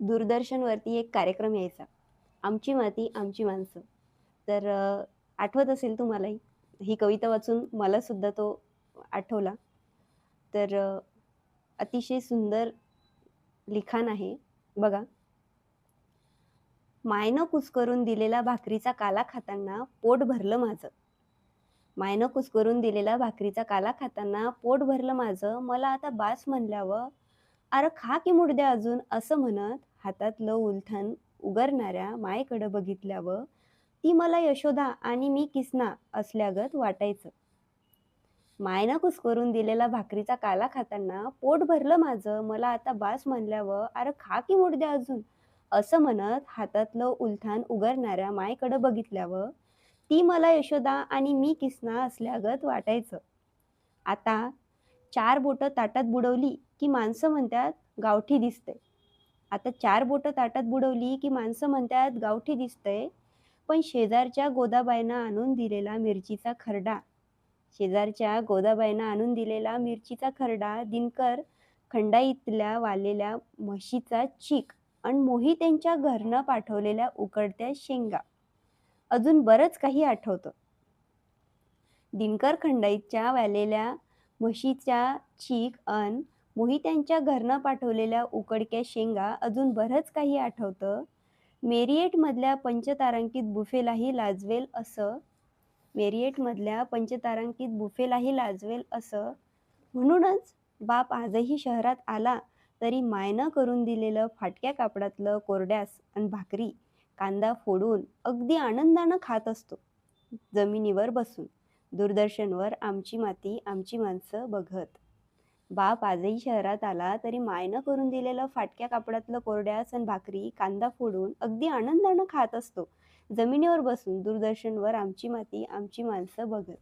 दूरदर्शनवरती एक कार्यक्रम यायचा. आमची माती आमची माणसं. तर आठवत असेल तुम्हालाही? ही कविता वाचून मलासुद्धा तो आठवला. तर अतिशय सुंदर लिखाण आहे. बघा. मायनं कुस्करून दिलेला भाकरीचा काला खाताना पोट भरलं माझं. मायनं कुसकरून दिलेला भाकरीचा काला खाताना पोट भरलं माझं. मला आता बास म्हणल्यावर अरे खा की मुडद्या अजून असं म्हणत हातातलं उलथन उगरणाऱ्या मायेकडं बघितल्यावर ती मला यशोदा आणि मी किसना असल्यागत वाटायचं. मायनं कुसकरून दिलेला भाकरीचा काला खाताना पोट भरलं माझं मला आता बास म्हणल्यावर अरे खा की मुडद्या अजून असं म्हणत हातातलं उलथान उगरणाऱ्या मायेकडं बघितल्यावर ती मला यशोदा आणि मी किसना असल्यागत वाटायचं. आता चार बोटं ताटात बुडवली की माणसं म्हणतात गावठी दिसते आता चार बोटं ताटात बुडवली की माणसं म्हणतात गावठी दिसतंय. पण शेजारच्या गोदाबाईनं आणून दिलेला मिरचीचा खरडा. शेजारच्या गोदाबाईनं आणून दिलेला मिरचीचा खरडा दिनकर खंडाईतल्या वालेल्या म्हशीचा चीक आणि मोहित्यांच्या घरनं पाठवलेल्या उकडत्या शेंगा. अजून बरंच काही आठवतं. दिनकर खंडाईतच्या वालेल्या म्हशीच्या चीक अन मोहित्यांच्या घरनं पाठवलेल्या उकडक्या शेंगा अजून बरंच काही आठवतं? मेरिएटमधल्या पंचतारांकित बुफेलाही लाजवेल असं? मेरिएटमधल्या पंचतारांकित बुफेलाही लाजवेल असं? म्हणूनच बाप आजही शहरात आला तरी मायनं करून दिलेलं फाटक्या कापडातलं कोरड्यास आणि भाकरी कांदा फोडून अगदी आनंदानं खात असतो. जमिनीवर बसून दूरदर्शनवर आमची माती आमची माणसं बघत. बाप आजही शहरात आला तरी मायनं करून दिलेलं फाटक्या कापडातलं कोरड्या सण भाकरी कांदा फोडून अगदी आनंदानं खात असतो. जमिनीवर बसून दूरदर्शनवर आमची माती आमची माणसं बघत